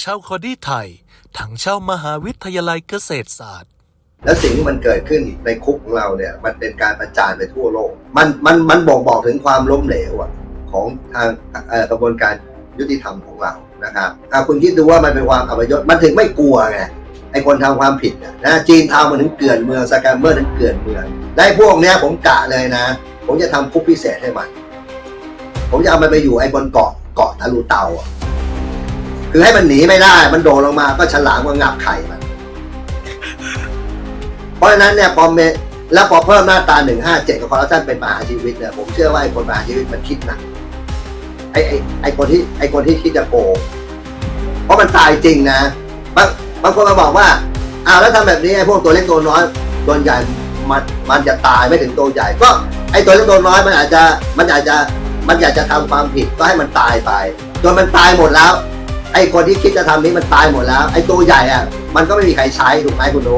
เช่าคอดี้ไทย ถังเช่ามหาวิทยาลัยเกษตรศาสตร์ แล้วสิ่งที่มันเกิดขึ้นในคุกของเราเนี่ย มันเป็นการประจานไปทั่วโลก มันมันมันบ่งบอกถึงความล้มเหลวอะของทางกระบวนการยุติธรรมของเรานะครับอะคุณคิดดูว่ามันเป็นความอัปยศมันถึงไม่กลัวไงไอคนทำความผิดนะจีนทำมันถึงเกลื่อนเมืองสแกมเมอร์ถึงเกลื่อนเมืองได้พวกเนี้ยผมกะเลยนะ ผมจะทำคุกพิเศษให้มัน ผมจะเอามันไปอยู่ไอบนเกาะเกาะทะลุเตาอะ คือให้มันหนีไม่ได้ มันโดดลงมาก็ฉลามก็งับไข่มัน เพราะฉะนั้นเนี่ยพอเมแล้วพอเพิ่มหน้าตา157กับคอร์รัปชันเป็นประหารชีวิตเนี่ยผมเชื่อว่าไอ้คนประหารชีวิตมันคิดหนักไอ้ไอ้ไอ้คนที่ไอ้คนที่คิดจะโกงเพราะมันตายจริงนะบางบางคนมาบอกว่าอ้าวแล้วทำแบบนี้ไอ้พวกตัวเล็กตัวน้อยตัวใหญ่มันมันจะตายไม่ถึงตัวใหญ่ ก็ไอ้ตัวเล็กตัวน้อยมันอาจจะมันอาจจะมันอยากจะทำความผิดก็ให้มันตายไปจนมันตายหมดแล้ว ไอ้คนที่คิดจะทำนี้มันตายหมดแล้ว ไอ้ตัวใหญ่อะมันก็ไม่มีใครใช้ถูกไหมคุณโน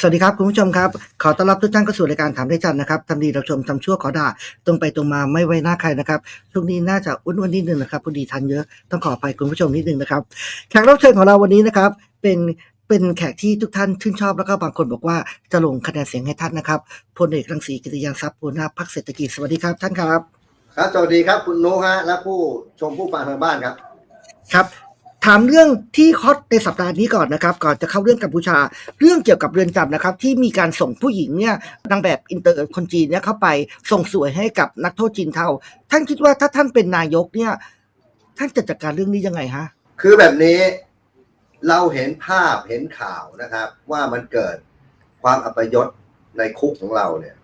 สวัสดีครับคุณผู้ชมครับ ขอต้อนรับทุกท่านเข้าสู่รายการถามได้จันนะครับทำดีเราชมทำชั่วขอด่าตรงไปตรงมาไม่ไว้หน้าใครนะครับช่วงนี้น่าจะอ้วนๆนิดนึงนะครับพอดีทันเยอะต้องขออภัยคุณผู้ชมนิดนึงนะครับแขกรับเชิญของเราวันนี้นะครับ เป็นเป็นแขกที่ทุกท่านชื่นชอบแล้วก็บางคนบอกว่าจะลงคะแนนเสียงให้ท่านนะครับพลเอกรังสีกิติยานทรัพย์หัวหน้าพรรคเศรษฐกิจสวัสดีครับท่านครับ ครับสวัสดีครับคุณนุฮะและผู้ชมผู้ฟังทางบ้านครับ ครับ ถามเรื่องที่ฮอตในสัปดาห์นี้ก่อนนะครับ ก่อนจะเข้าเรื่องกัมพูชา เรื่องเกี่ยวกับเรือนจำนะครับ ที่มีการส่งผู้หญิงเนี่ยนางแบบอินเตอร์คนจีนเนี่ยเข้าไปส่งสวยให้กับนักโทษจีนเทาท่านคิดว่าถ้าท่านเป็นนายกเนี่ย ท่านจะจัดการเรื่องนี้ยังไงฮะ คือแบบนี้เราเห็นภาพเห็นข่าวนะครับ ว่ามันเกิดความอัปยศในคุกของเราเนี่ย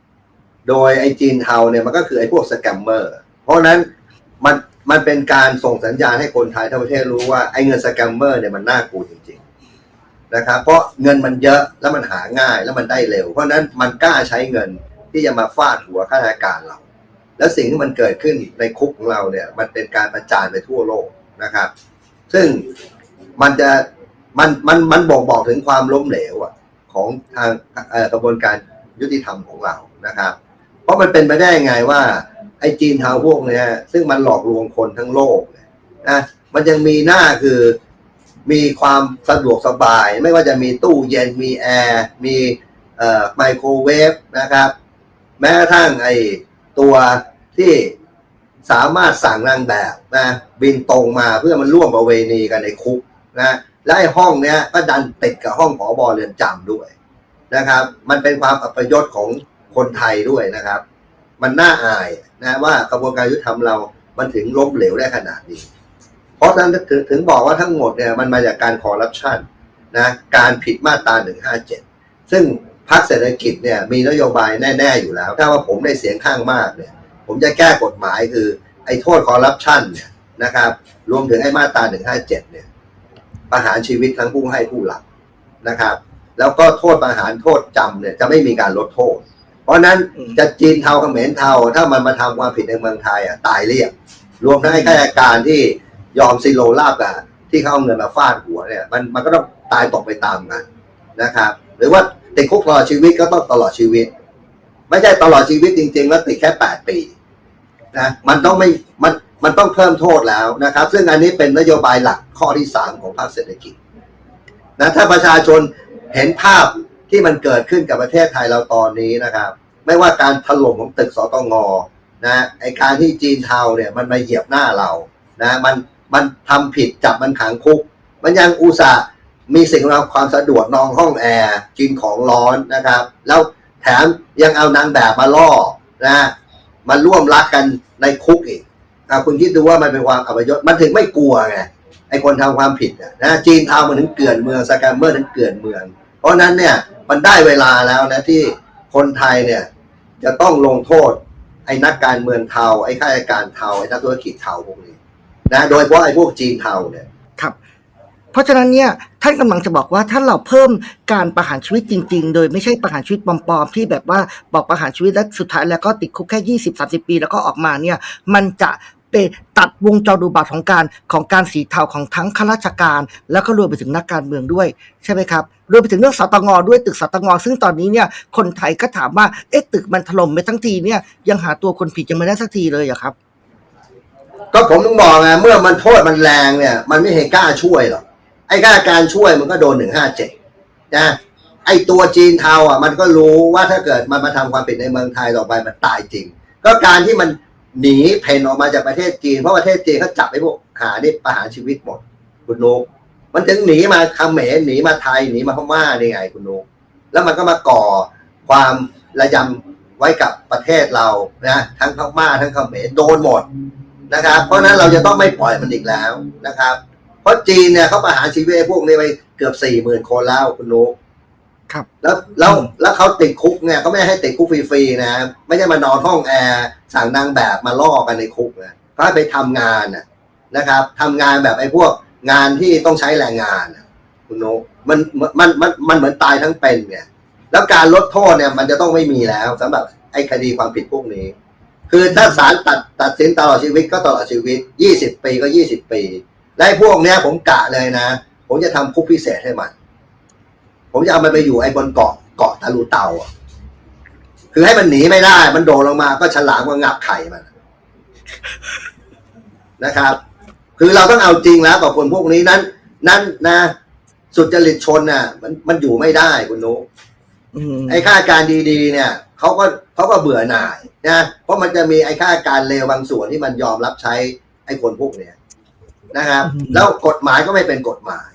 โดยไอ้จีนเทาเนี่ยมันก็คือไอ้พวกสแกมเมอร์ เพราะนั้นมันมันเป็นการส่งสัญญาณให้คนไทยทั้งประเทศรู้ว่าไอ้เงินสแกมเมอร์เนี่ยมันน่ากลัวจริงๆนะครับเพราะเงินมันเยอะแล้วมันหาง่ายแล้วมันได้เร็ว เพราะนั้นมันกล้าใช้เงินที่จะมาฟาดหัวข้าราชการเรา แล้วสิ่งที่มันเกิดขึ้นในคุกของเราเนี่ยมันเป็นการประจานไปทั่วโลกนะครับ ซึ่งมันจะมันมันมันบ่งบอกถึงความล้มเหลวอะของทางกระบวนการยุติธรรมของเรานะครับ ราะมันเป็นไปได้ไงว่า ไอ้จีนเทาพวกเนี้ย ซึ่งมันหลอกลวงคนทั้งโลกนะมันยังมีหน้าคือมีความสะดวกสบาย ไม่ว่าจะมีตู้เย็นมีแอร์มีเอ่อไมโครเวฟนะครับ แม้กระทั่งไอ้ตัวที่สามารถสั่งนางแบบนะบินตรงมาเพื่อมันร่วมประเวณีกันในคุกนะและไอ้ห้องเนี้ยก็ดันติดกับห้องผอบอเรือนจำด้วยนะครับ มันเป็นความอัปยศของ คนไทยด้วยนะครับ มันน่าอายนะว่ากระบวนการยุติธรรมเรา มันถึงล้มเหลวได้ขนาดนี้ เพราะนั้นถึงถึงบอกว่าทั้งหมดเนี่ยมันมาจากการคอร์รัปชันนะการผิดมาตรา 157 ซึ่งพรรคเศรษฐกิจเนี่ยมีนโยบายแน่ ๆ อยู่แล้ว ถ้าว่าผมได้เสียงข้างมากเนี่ย ผมจะแก้กฎหมายคือ ไอ้โทษคอร์รัปชันเนี่ยนะครับ รวมถึงไอ้มาตรา 157 เนี่ยประหารชีวิตทั้งผู้ให้ผู้รับนะครับ แล้วก็โทษประหารโทษจำเนี่ยจะไม่มีการลดโทษ เพราะฉะนั้นอืมจะจีนเทาเขมรเทา ถ้ามันมาทำความผิดในเมืองไทยอะตายเรียบรวมทั้งไอ้ข้าราชการที่ยอมซิโลลาบอะที่เขาเอาเงินมาฟาดหัวเนี่ย มันมันก็ต้องตายตกไปตามกันนะครับ หรือว่าติดคุกตลอดชีวิตก็ต้องตลอดชีวิต ไม่ใช่ตลอดชีวิตจริง ๆ แล้วติดแค่แปดปีนะมันต้องไม่มันมันต้องเพิ่มโทษแล้วนะครับ ซึ่งอันนี้เป็นนโยบายหลักข้อที่สามของภาคเศรษฐกิจนะถ้าประชาชนเห็นภาพที่มันเกิดขึ้นกับประเทศไทยเราตอนนี้นะครับ ไม่ว่าการถล่มของตึกสตงนะไอการที่จีนเทาเนี่ยมันมาเหยียบหน้าเรานะมันมันทำผิดจับมันขังคุก มันยังอุตส่าห์มีสิ่งอำนวยความสะดวกนองห้องแอร์กินของร้อนนะครับ แล้วแถมยังเอานางแบบมาล่อนะมาร่วมรักกันในคุกอีกอคุณคิดดูว่ามันเป็นความอัปยศมันถึงไม่กลัวไงไอคนทำความผิดนะจีนเทามันถึงเกลื่อนเมืองสแกมเมอร์ถึงเกลื่อนเมือง เพราะนั้นเนี่ยมันได้เวลาแล้วนะที่คนไทยเนี่ย จะต้องลงโทษ ไอ้นักการเมืองเทาไอ้ข้าราชการเทาไอ้นักธุรกิจเทาพวกนี้นะโดยเฉพาะไอ้พวกจีนเทาเนี่ยครับ เพราะฉะนั้นเนี่ยท่านกำลังจะบอกว่าถ้าเราเพิ่มการประหารชีวิตจริง ๆ โดยไม่ใช่ประหารชีวิตปลอมๆที่แบบว่าบอกประหารชีวิตแล้วสุดท้ายแล้วก็ติดคุกแค่ยี่สิบสาสิบปี แล้วก็ออกมาเนี่ย มันจะ ไปตัดวงจรอุบาทของการของการสีเทาของทั้งข้าราชการ แล้วก็รวมไปถึงนักการเมืองด้วยใช่ไหมครับรวมไปถึงเรื่องสตงด้วยตึกสตงซึ่งตอนนี้เนี่ยคนไทยก็ถามว่าเอ๊ะตึกมันถล่มไปทั้งทีเนี่ยยังหาตัวคนผิดยังไม่ได้สักทีเลยอะครับ ก็ผมต้องบอกไงเมื่อมันโทษมันแรงเนี่ย มันไม่เห็นกล้าช่วยหรอกไอ้กล้าการช่วยมันก็โดนหนึ่งห้าเจ็ดนะไอ้ตัวจีนเทาอะมันก็รู้ว่าถ้าเกิดมันมาทำความผิดในเมืองไทยต่อไปมันตายจริง ก็การที่มัน หนีเพ่นออกมาจากประเทศจีนเพราะประเทศจีนเขาจับไอ้พวกหานี่ประหารชีวิตหมด คุณนุกมันถึงหนีมาเขมรหนีมาไทยหนีมาพม่าได้ไงคุณนุกแล้วมันก็มาก่อความระยำไว้กับประเทศเรานะทั้งพม่าทั้งเขมรโดนหมดนะครับ เพราะนั้นเราจะต้องไม่ปล่อยมันอีกแล้วนะครับ เพราะจีนเนี่ยเขาประหารชีวิตพวกนี้ไปเกือบสี่หมื่นคนแล้วคุณนุก ครับ แล้วแล้วแล้วเขาติดคุกเนี่ยเขาไม่ได้ให้ติดคุกฟรีๆนะไม่ใช่มานอนห้องแอร์สั่งนางแบบมาล่อกันในคุกนะเขาให้ไปทำงานนะนะครับทำงานแบบไอ้พวกงานที่ต้องใช้แรงงานน่ะคุณนุ๊กมันมันมันมันเหมือนตายทั้งเป็นเนี่ย แล้วการลดโทษเนี่ยมันจะต้องไม่มีแล้วสำหรับไอ้คดีความผิดพวกนี้ คือถ้าศาลตัดตัดสินตลอดชีวิตก็ตลอดชีวิตยี่สิบปีก็ยี่สิบปี และไอ้พวกเนี้ยผมกะเลยนะ ผมจะทำคุกพิเศษให้มัน ผมจะเอามันไปอยู่ไอ้บนเกาะเกาะตะลูเตาอะคือให้มันหนีไม่ได้ มันโดดลงมาก็ฉลามก็งับไข่มันนะครับ คือเราต้องเอาจริงแล้วกับคนพวกนี้นั้น นั้นนะ สุจริตชนน่ะ มันมันอยู่ไม่ได้คุณนุ๊กอืมไอ้ข้าราชการดีๆ เนี่ยเขาก็เขาก็เบื่อหน่ายนะเพราะมันจะมีไอ้ข้าราชการเลวบางส่วนที่มันยอมรับใช้ไอ้คนพวกเนี้ยนะครับ แล้วกฎหมายก็ไม่เป็นกฎหมาย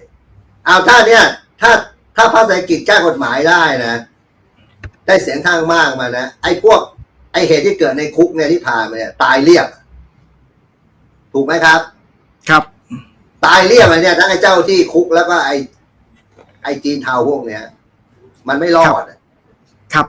เอาถ้าเนี่ย ถ้า ถ้าพระเศรษฐกิจแก้กฎหมายได้นะ ได้เสียงข้างมากมานะไอ้พวก ไอ้เหตุที่เกิดในคุกเนี่ยที่ผ่านมาเนี่ย ตายเรียบ ถูกไหมครับ ครับ ตายเรียบเลยเนี่ยทั้งไอ้เจ้าที่คุกแล้วก็ไอ้ไอ้จีนเทาพวกเนี้ยมันไม่รอดอะครับ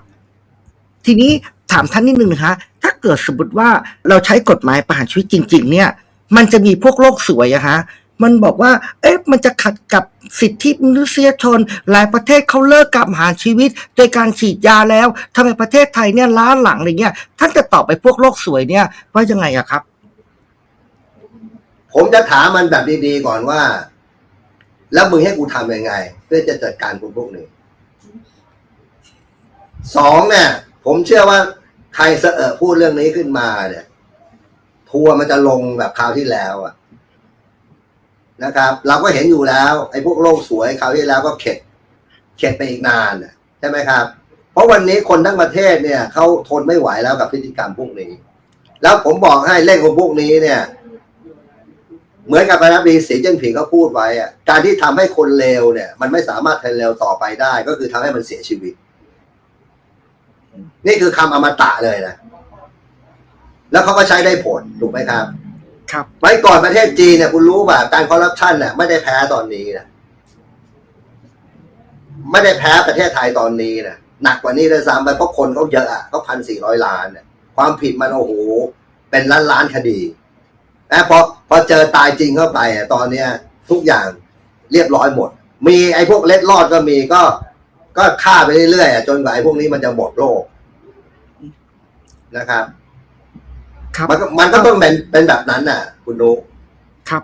ทีนี้ถามท่านนิดนึงนะคะถ้าเกิดสมมติว่าเราใช้กฎหมายประหารชีวิตจริง ๆ เนี่ย มันจะมีพวกโลกสวยอะฮะ มันบอกว่า เอ๊ะมันจะขัดกับสิทธิมนุษยชน หลายประเทศเขาเลิกกับหารชีวิตโดยการฉีดยาแล้วทำไมประเทศไทยเนี่ยล้าหลังอะไรเงี้ยท่านจะตอบไปพวกโลกสวยเนี่ยว่ายังไงอะครับ ผมจะถามมันแบบดีๆก่อนว่า แล้วมึงให้กูทำยังไง เพื่อจะจัดการคนพวกนี้สองเนี่ย ผมเชื่อว่าใครเสอพูดเรื่องนี้ขึ้นมาเนี่ยทัวร์มันจะลงแบบคราวที่แล้วอะ นะครับ เราก็เห็นอยู่แล้วไอ้พวกโลกสวยคราวที่แล้วก็เข็ดเข็ดไปอีกนานใช่ไหมครับ เพราะวันนี้คนทั้งประเทศเนี่ยเขาทนไม่ไหวแล้วกับพฤติกรรมพวกนี้ แล้วผมบอกให้เล่นของพวกนี้เนี่ย เหมือนกับประธานาธิบดีสีเจิ้นผิงก็พูดไว้อะการที่ทำให้คนเลวเนี่ย มันไม่สามารถทนเลวต่อไปได้ ก็คือทำให้มันเสียชีวิต นี่คือคำอมตะเลยนะแล้วเขาก็ใช้ได้ผลถูกไหมครับ ครับไว้ก่อนประเทศจีนเนี่ยคุณรู้ป่ะการคอร์รัปชันเนี่ยไม่ได้แพ้ตอนนี้นะไม่ได้แพ้ประเทศไทยตอนนี้นะหนักกว่านี้เลยซ้ำไปเพราะคนเขาเยอะอะเขาพันสี่ร้อยล้านเนี่ยความผิดมันโอ้โหเป็นล้านล้านคดีนะพอพอเจอตายจริงเข้าไปอะตอนเนี้ย ทุกอย่างเรียบร้อยหมด มีไอ้พวกเล็ดรอดก็มีก็ ก็ฆ่าไปเรื่อยๆอะจนกว่าไอ้พวกนี้มันจะหมดโลกนะครับ ครับ มันก็มันก็ต้องเป็นเป็นแบบนั้นน่ะ คุณนุครับ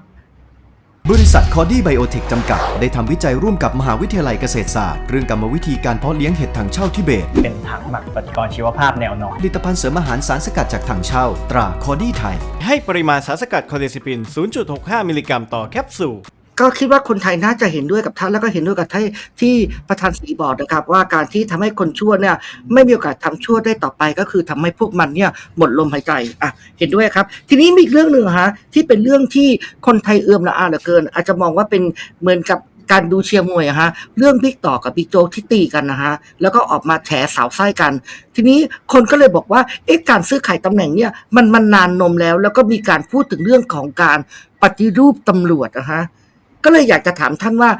บริษัทคอดี้ไบโอเทคจำกัด ได้ทำวิจัยร่วมกับมหาวิทยาลัยเกษตรศาสตร์ เรื่องกรรมวิธีการเพาะเลี้ยงเห็ดถังเช่าทิเบต เป็นถังหมักปฏิกรณ์ชีวภาพแนวนอน ผลิตภัณฑ์เสริมอาหารสารสกัดจากถังเช่า ตราคอดี้ไทย ให้ปริมาณสารสกัดคอเดซิปิน 0.65 มิลลิกรัมต่อแคปซูล ก็คิดว่าคนไทยน่าจะเห็นด้วยกับท่านแล้วก็เห็นด้วยกับที่ที่ประธานสีบอกนะครับ ว่าการที่ทำให้คนชั่วเนี่ยไม่มีโอกาสทำชั่วได้ต่อไป ก็คือทำให้พวกมันเนี่ยหมดลมหายใจอะเห็นด้วยครับ ทีนี้มีอีกเรื่องหนึ่งฮะที่เป็นเรื่องที่คนไทยเอื้อมละอาเหลือเกิน อาจจะมองว่าเป็นเหมือนกับการดูเชียร์มวยอะฮะเรื่องบิ๊กต่อกับบิ๊กโจ๊กที่ตีกันนะฮะแล้วก็ออกมาแฉสาวไส้กัน ทีนี้คนก็เลยบอกว่าเอ๊ะการซื้อขายตำแหน่งเนี่ยมันมันนานนมแล้ว แล้วก็มีการพูดถึงเรื่องของการปฏิรูปตำรวจนะฮะ ก็เลยอยากจะถามท่านว่า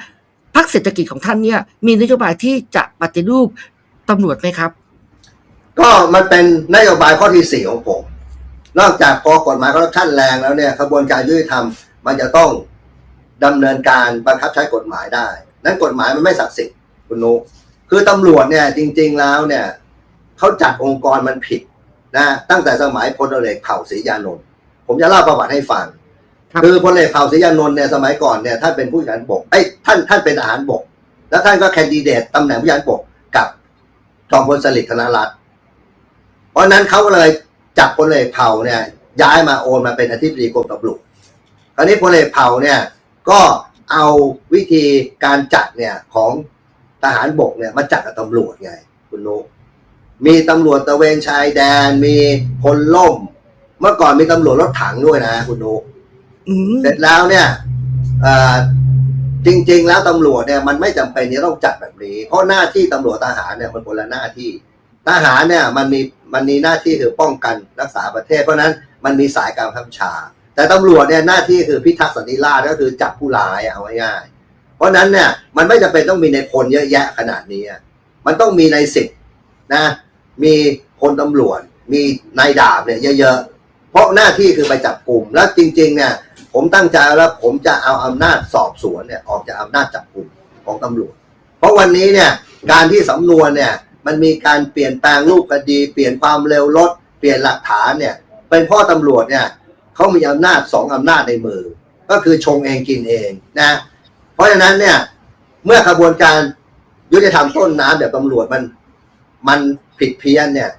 พรรคเศรษฐกิจของท่านเนี่ย มีนโยบายที่จะปฏิรูปตำรวจไหมครับ ก็มันเป็นนโยบายข้อที่สี่ของผม นอกจากพอกฎหมายคอร์รัปชันแรงแล้วเนี่ยกระบวนการยุติธรรมมันจะต้องดำเนินการบังคับใช้กฎหมายได้ นั้นกฎหมายมันไม่ศักดิ์สิทธิ์คุณนุคือตำรวจเนี่ยจริง ๆแล้วเนี่ยเขาจัดองค์กรมันผิดนะตั้งแต่สมัยพลเอกเผ่าศรียานนท์ผมจะเล่าประวัติให้ฟัง คือพลเอกเผ่าศรียานนท์เนี่ยสมัยก่อนเนี่ยท่านเป็นผู้การบกไอ้ยท่านท่านเป็นทหารบก แล้วท่านก็แคนดิเดตตำแหน่งผู้การบกกับจอมพลสฤษดิ์ธนรัตน์เพราะนั้นเขาก็เลยจับพลเอกเผ่าเนี่ย ย้ายมาโอนมาเป็นอธิบดีกรมตำรวจคราวนี้พลเอกเผ่าเนี่ยก็เอาวิธีการจัดเนี่ยของทหารบกเนี่ยมาจัดกับตำรวจไงคุณนุมีตำรวจตะเวนชายแดน มีพลล่ม เมื่อก่อนมีตำรวจรถถังด้วยนะคุณนุก เสร็จแล้วเนี่ยจริง ๆ แล้วตำรวจเนี่ยมันไม่จำเป็นที่ต้องจัดแบบนี้ เพราะหน้าที่ตำรวจทหารเนี่ยมันคนละหน้าที่ ทหารเนี่ยมันมีมันมีหน้าที่คือป้องกันรักษาประเทศ เพราะนั้นมันมีสายการบังคับชา แต่ตำรวจเนี่ยหน้าที่คือพิทักษ์สันติราษฎร์ก็คือจับผู้ร้ายอะเอาง่ายๆเพราะนั้นเนี่ยมันไม่จำเป็นต้องมีในพลเยอะแยะขนาดนี้ มันต้องมีในสิบนะมีพลตำรวจมีนายดาบเนี่ยเยอะๆเพราะหน้าที่คือไปจับกลุ่มแล้วจริง ๆ เนี่ย ผมตั้งใจแล้วผมจะเอาอำนาจสอบสวนเนี่ยออกจากอำนาจจับกลุ่มของตำรวจ เพราะวันนี้เนี่ยการที่สำนวนเนี่ยมันมีการเปลี่ยนแปลงรูปคดี เปลี่ยนความเร็วรถเปลี่ยนหลักฐานเนี่ยเป็นพ่อตำรวจเนี่ยเขามีอำนาจสองอำนาจในมือ ก็คือชงเองกินเองนะเพราะฉะนั้นเนี่ยเมื่อขบวนการยุติธรรมต้นน้ำแบบตำรวจมันมันผิดเพี้ยนเนี่ย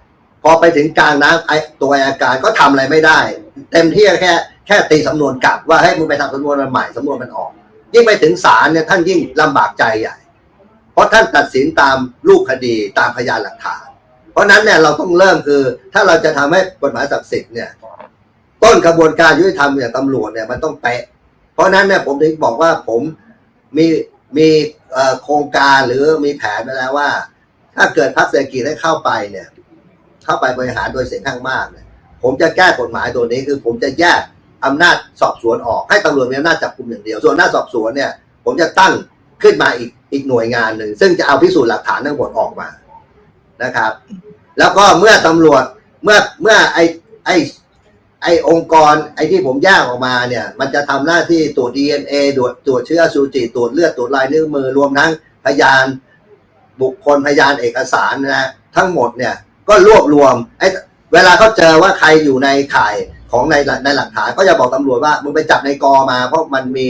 พอไปถึงกลางน้ำไอตัวอัยการก็ทำอะไรไม่ได้ เต็มที่แค่ แค่ตีสำนวนกลับว่าให้มึงไปทำสำนวนใหม่สำนวนมันออก ยิ่งไปถึงศาลเนี่ยท่านยิ่งลำบากใจใหญ่เพราะท่านตัดสินตามรูปคดีตามพยานหลักฐาน เพราะนั้นเนี่ยเราต้องเริ่มคือ ถ้าเราจะทำให้กฎหมายศักดิ์สิทธิ์เนี่ยต้นกระบวนการยุติธรรมอย่างตำรวจเนี่ยมันต้องเป๊ะเพราะนั้นเนี่ยผมถึงบอกว่าผมมีมีโครงการหรือมีแผนไปแล้วว่า ถ้าเกิดพรรคเศรษฐกิจได้เข้าไปเนี่ย เข้าไปบริหารโดยเสียงข้างมากเนี่ยผมจะแก้กฎหมายตัวนี้คือผมจะแยก อำนาจสอบสวนออก ให้ตำรวจมีอำนาจจับกลุ่มอย่างเดียว ส่วนอำนาจสอบสวนเนี่ยผมจะตั้งขึ้นมาอีกอีกหน่วยงานหนึ่ง ซึ่งจะเอาพิสูจน์หลักฐานทั้งหมดออกมานะครับ แล้วก็เมื่อตำรวจเมื่อเมื่อไอไอไอองค์กรไอที่ผมแยกออกมาเนี่ย มันจะทำหน้าที่ตรวจ DNA ตรวจตรวจเชื้อสูจิตรวจเลือดตรวจลายนิ้วมือรวมทั้งพยานบุคคลพยานเอกสารนะฮะทั้งหมดเนี่ยก็รวบรวมไอ้เวลาเขาเจอว่าใครอยู่ในข่าย ของในในหลักฐานก็จะบอกตำรวจว่ามึงไปจับในกอมา เพราะมันมี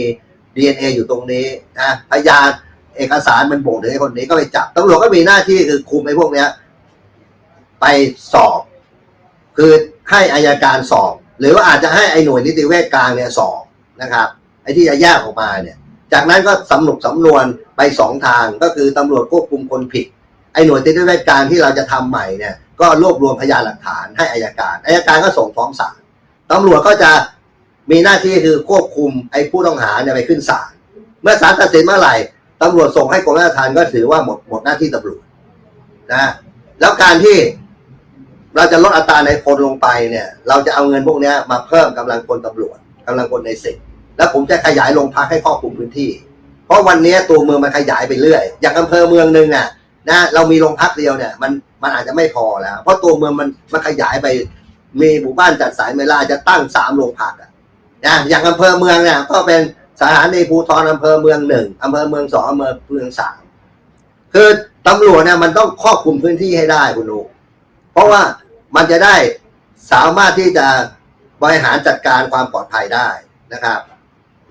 DNA อยู่ตรงนี้นะพยานเอกสารมันบ่งถึงไอ้คนนี้ก็ไปจับตำรวจก็มีหน้าที่คือคุมไอ้พวกเนี้ย ไปสอบ คือให้อายการสอบ หรือว่าอาจจะให้ไอ้หน่วยนิติเวชกลางเนี่ยสอบนะครับ ไอ้ที่จะแยกออกมาเนี่ย จากนั้นก็สำนุกสำนวนไปสองทางก็คือตำรวจควบคุมคนผิดไอ้หน่วยนิติเวชกลางที่เราจะทำใหม่เนี่ย ก็รวบรวมพยานหลักฐานให้อายการอายการก็ส่งฟ้องศาล ตำรวจก็จะมีหน้าที่คือควบคุมไอ้ผู้ต้องหาเนี่ยไปขึ้นศาลเมื่อศาลตัดสินเมื่อไหร่ตำรวจส่งให้กรมราชทัณฑ์ก็ถือว่าหมดหมดหน้าที่ตำรวจนะแล้วการที่เราจะลดอัตราในพลลงไปเนี่ย เราจะเอาเงินพวกนี้มาเพิ่มกำลังพลตำรวจกำลังพลในสิบแล้วผมจะขยายโรงพักให้ครอบคลุมพื้นที่ เพราะวันนี้ตัวเมืองมันขยายไปเรื่อย อย่างอำเภอเมืองหนึ่งอะนะเรามีโรงพักเดียวเนี่ยมันมันอาจจะไม่พอแล้ว เพราะตัวเมืองมันมันขยายไป มีหมู่บ้านจัดสายเวลาจะตั้งสามโรงพักอะนะอย่างอำเภอเมืองเนี่ยก็เป็นสถานีภูธรอำเภอเมืองหนึ่งอำเภอเมืองสองอำเภอเมืองสามคือตำรวจเนี่ยมันต้องครอบคลุมพื้นที่ให้ได้คุณลูกเพราะว่ามันจะได้สามารถที่จะบริหารจัดการความปลอดภัยได้นะครับ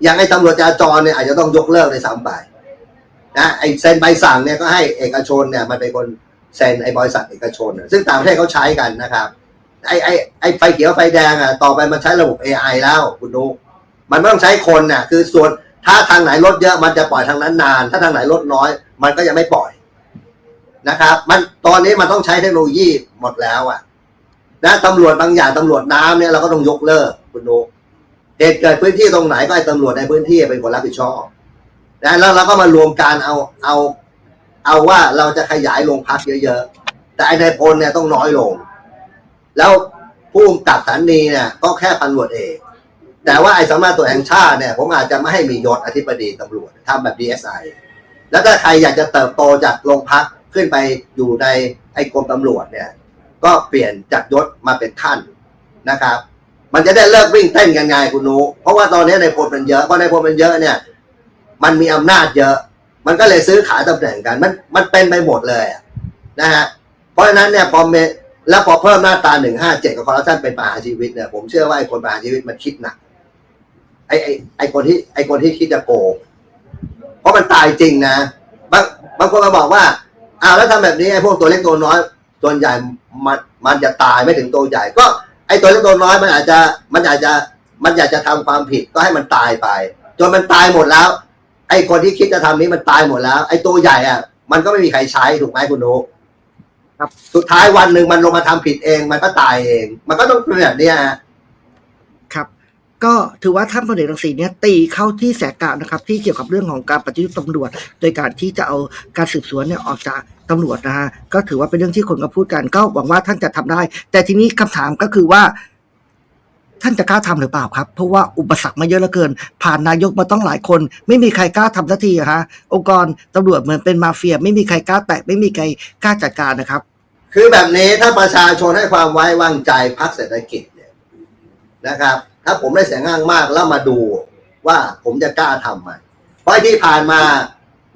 อย่างไอ้ตำรวจจราจรเนี่ยอาจจะต้องยกเลิกในซ้ำไปนะไอ้เซ็นใบสั่งเนี่ยก็ให้เอกชนเนี่ยมันเป็นคนเซ็นไอ้บริษัทเอกชน ซึ่งต่างประเทศเขาใช้กันนะครับ ไอไอไอไฟเขียวไฟแดงอะต่อไปมันใช้ระบบ AI แล้วคุณดู มันไม่ต้องใช้คนน่ะ คือส่วนถ้าทางไหนรถเยอะมันจะปล่อยทางนั้นนาน ถ้าทางไหนรถน้อย มันก็ยังไม่ปล่อยนะครับ มันตอนนี้มันต้องใช้เทคโนโลยีหมดแล้วอะนะตำรวจบางอย่างตำรวจน้ำเนี่ยเราก็ต้องยกเลิกคุณดูเหตุเกิดพื้นที่ตรงไหนก็ให้ตำรวจในพื้นที่เป็นคนรับผิดชอบนะแล้วเราก็มารวมการเอาเอา เอาว่าเราจะขยายโรงพักเยอะ ๆ แต่ไอ้นายพลเนี่ยต้องน้อยลง แล้วผู้กำกับสถานีเนี่ยก็แค่พันตำรวจเอกแต่ว่าไอ้สำนักตัวจแห่งชาติเนี่ยผมอาจจะไม่ให้มียศอธิบดีตำรวจทำแบบ DSI แล้วถ้าใครอยากจะเติบโตจากโรงพักขึ้นไปอยู่ในไอ้กรมตำรวจเนี่ย ก็เปลี่ยนจากยศมาเป็นขั้นนะครับ มันจะได้เลิกวิ่งเต้นกันไงคุณนุเพราะว่าตอนนี้ในพลมันเยอะเพราะในพลมันเยอะเนี่ย มันมีอำนาจเยอะ มันก็เลยซื้อขายตำแหน่งกัน มันมันเป็นไปหมดเลยนะฮะเพราะฉะนั้นเนี่ยพอเม แล้วพอเพิ่มหน้าตาหนึ่งห้าเจ็ดกับคอร์รัปชันเป็นประหารชีวิตเนี่ยผมเชื่อว่าไอ้คนประหารชีวิตมันคิดหนักไอ้ไอ้ไอ้คนที่ไอ้คนที่คิดจะโกงเพราะมันตายจริงนะบางบางคนมาบอกว่าอ้าวแล้วทำแบบนี้ไอ้พวกตัวเล็กตัวน้อยส่วนใหญ่มันมันจะตายไม่ถึงตัวใหญ่ ก็ไอ้ตัวเล็กตัวน้อยมันอาจจะมันอาจจะมันอยากจะทำความผิดก็ให้มันตายไป จนมันตายหมดแล้ว ไอ้คนที่คิดจะทำนี้มันตายหมดแล้ว ไอ้ตัวใหญ่อะ มันก็ไม่มีใครใช้ถูกไหมคุณนุก ครับ สุดท้ายวันหนึ่งมันลงมาทำผิดเอง มันก็ตายเอง มันก็ต้องเป็นแบบเนี้ยฮะครับ ก็ถือว่าท่านพลเอกรังสีเนี่ยตีเข้าที่แสกกานะครับ ที่เกี่ยวกับเรื่องของการปฏิรูปตำรวจ โดยการที่จะเอาการสืบสวนเนี่ยออกจากตำรวจนะฮะก็ถือว่าเป็นเรื่องที่คนก็พูดกันก็หวังว่าท่านจะทำได้ แต่ทีนี้คำถามก็คือว่าท่านจะกล้าทำหรือเปล่าครับ เพราะว่าอุปสรรคมาเยอะเหลือเกิน ผ่านนายกมาต้องหลายคน ไม่มีใครกล้าทำสักทีอะฮะองค์กรตำรวจเหมือนเป็นมาเฟีย ไม่มีใครกล้าแตะไม่มีใครกล้าจัดการนะครับ คือแบบนี้ถ้าประชาชนให้ความไว้วางใจพรรคเศรษฐกิจเนี่ยนะครับ ถ้าผมได้เสียงข้างมากแล้วมาดูว่าผมจะกล้าทำไหมเพราะที่ผ่านมา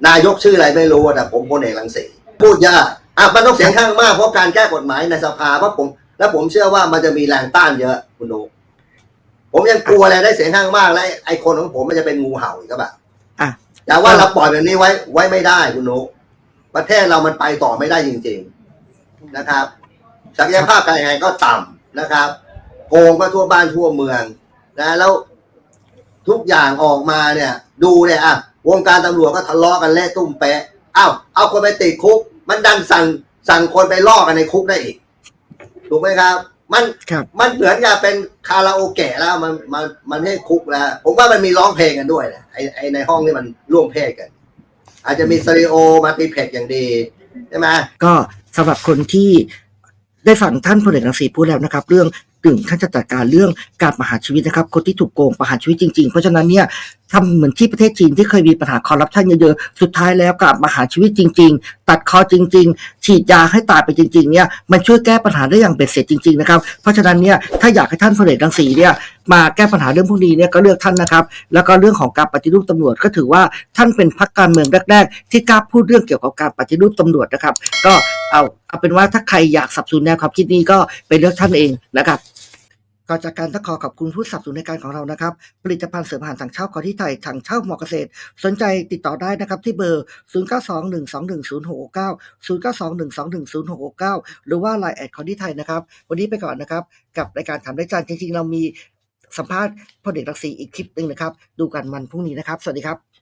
นายกชื่ออะไรไม่รู้แต่ผมพลเอกรังสีพูดยากอะมันต้องเสียงข้างมากเพราะการแก้กฎหมายในสภาเพราะผม แล้วผมเชื่อว่ามันจะมีแรงต้านเยอะคุณดูผมยังกลัวเลยได้เสียงข้างมากแล้วไอ้ไอ้คนของผมมันจะเป็นงูเห่าอีกก็แบบอะแต่ว่าเราปล่อยแบบนี้ไว้ไว้ไม่ได้คุณนุประเทศเรามันไปต่อไม่ได้จริง ๆ นะครับศักยภาพการยังไงก็ต่ำนะครับ โกงก็ทั่วบ้านทั่วเมืองนะแล้วทุกอย่างออกมาเนี่ย ดูเนี่ยอะวงการตำรวจก็ทะเลาะกันเละตุ้มเป๊ะอ้าวเอาคนไปติดคุก มันดันสั่งสั่งคนไปล่อกันในคุกได้อีกถูกไหมครับ มันครับมันเหมือนกับเป็นคาราโอเกะแล้วมันมันมันให้คุกแล้วผมว่ามันมีร้องเพลงกันด้วยนะไอไอในห้องนี่มันร่วมเพศกัน อาจจะมีสเตอริโอมาตีเพกอย่างดีใช่ไหมก็ สำหรับคนที่ได้ฟังท่านพลเอกรังสีพูดแล้วนะครับ เรื่องถึงท่านจะจัดการเรื่องการประหารชีวิตนะครับ คนที่ถูกโกงประหารชีวิตจริงๆ เพราะฉะนั้นเนี่ย ทำเหมือนที่ประเทศจีนที่เคยมีปัญหาคอร์รัปชันเยอะๆ สุดท้ายแล้วการประหาชีวิตจริง ๆ ตัดคอจริง ๆ ฉีดยาให้ตายไปจริง ๆ เนี่ย มันช่วยแก้ปัญหาได้อย่างเบ็ดเสร็จจริง ๆ นะครับ เพราะฉะนั้นเนี่ย ถ้าอยากให้ท่านพลเอกรังสีเนี่ย มาแก้ปัญหาเรื่องพวกนี้เนี่ย ก็เลือกท่านนะครับ แล้วก็เรื่องของการปฏิรูปตำรวจก็ถือว่าท่านเป็นพรรคการเมืองแรก ๆ ที่กล้าพูดเรื่องเกี่ยวกับการปฏิรูปตำรวจนะครับ ก็เอาเอาเป็นว่าถ้าใครอยากสับสนแนวความคิดนี้ก็ไปเลือกท่านเองนะครับ ก็จากการต้องขอขอบคุณผู้สนับสนุนในการของเรานะครับ ผลิตภัณฑ์เสริมอาหารถังเช่าขอที่ไทยถังเช่าหมาะเกษตร สนใจติดต่อได้นะครับที่เบอร์ 0921210669 0921210669 หรือว่า Line แอดขอที่ไทยนะครับ วันนี้ไปก่อนนะครับ กับรายการถามได้จานจริงๆ เรามีสัมภาษณ์พลเอกรักษีอีกคลิปหนึ่งนะครับ ดูกันวันพรุ่งนี้นะครับ สวัสดีครับ